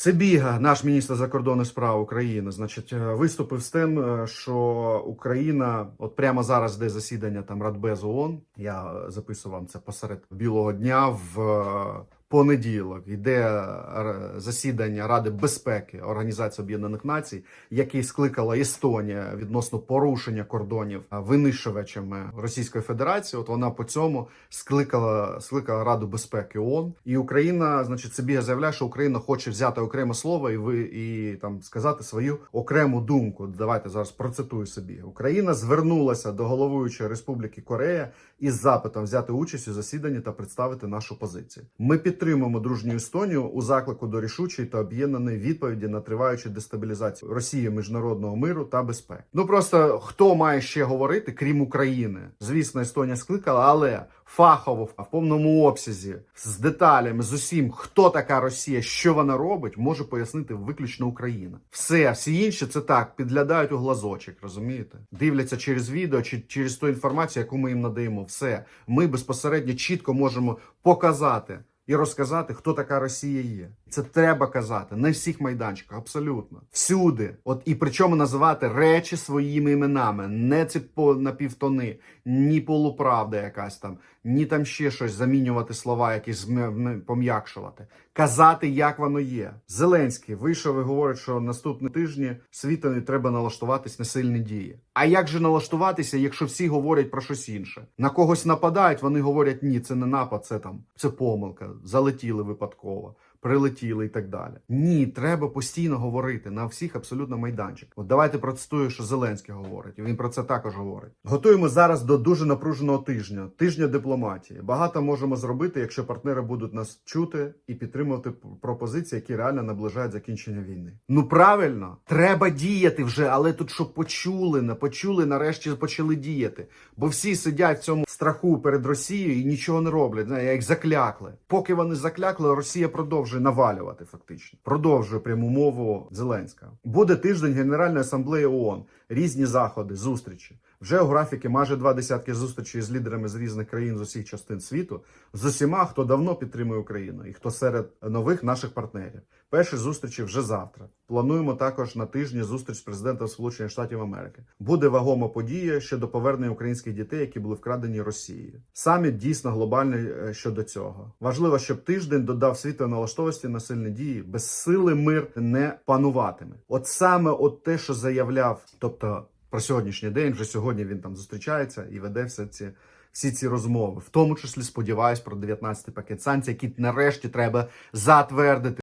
Сибіга, наш міністр закордонних справ України, значить, е, виступив з тим, е, що Україна, от прямо зараз де засідання там Радбезу ООН, я е, записував це посеред білого дня в понеділок. Йде е, засідання Ради безпеки Організації Об'єднаних Націй, який скликала Естонія відносно порушення кордонів е, винищувачами Російської Федерації. От вона по цьому скликала скликала Раду безпеки ООН. І Україна, значить, Сибіга заявляє, що Україна хоче взяти окреме слово і ви і там сказати свою окрему думку. Давайте зараз процитую собі. Україна звернулася до головуючої Республіки Корея із запитом взяти участь у засіданні та представити нашу позицію. Ми підтримуємо дружню Естонію у заклику до рішучої та об'єднаної відповіді на триваючу дестабілізацію Росії міжнародного миру та безпеки. Ну просто хто має ще говорити, крім України? Звісно, Естонія скликала, але фахово в повному обсязі з деталями з усім, хто така Росія, що вона робить, може пояснити виключно Україна. Все, всі інші це так підглядають у глазочок, розумієте? Дивляться через відео чи через ту інформацію, яку ми їм надаємо. Все, ми безпосередньо чітко можемо показати. І розказати, хто така Росія є. Це треба казати на всіх майданчиках, абсолютно всюди. От і причому називати речі своїми іменами, не ці по напівтони, ні полуправда якась там, ні там ще щось замінювати слова, якісь пом'якшувати. Казати, як воно є. Зеленський вийшов і говорить, що наступні тижні світові треба налаштуватись на сильні дії. А як же налаштуватися, якщо всі говорять про щось інше? На когось нападають, вони говорять, ні, це не напад, це там це помилка, залетіли випадково. Прилетіли і так далі. Ні, треба постійно говорити на всіх абсолютно майданчиках. От давайте процитую, що Зеленський говорить. Він про це також говорить. Готуємо зараз до дуже напруженого тижня, тижня дипломатії. Багато можемо зробити, якщо партнери будуть нас чути і підтримувати пропозиції, які реально наближають закінчення війни. Ну правильно, треба діяти вже, але тут щоб почули, не почули, нарешті почали діяти. Бо всі сидять в цьому страху перед Росією і нічого не роблять. Як заклякли. Поки вони заклякли, Росія продовжує навалювати фактично. Продовжує пряму мову Зеленська. Буде тиждень Генеральної асамблеї ООН, різні заходи, зустрічі. Вже у графіки майже два десятки зустрічей з лідерами з різних країн з усіх частин світу, з усіма, хто давно підтримує Україну і хто серед нових наших партнерів. Перші зустрічі вже завтра. Плануємо також на тижні зустріч з президентом Сполучених Штатів Америки. Буде вагома подія щодо повернення українських дітей, які були вкрадені Росією. Саміт дійсно глобальний е, щодо цього. Важливо, щоб тиждень додав світу налаштованості на сильні дії. Без сили мир не пануватиме. От саме от те, що заявляв, тобто про сьогоднішній день, вже сьогодні він там зустрічається і веде все ці. Всі ці розмови, в тому числі сподіваюсь про 19-й пакет санкцій, який нарешті треба затвердити.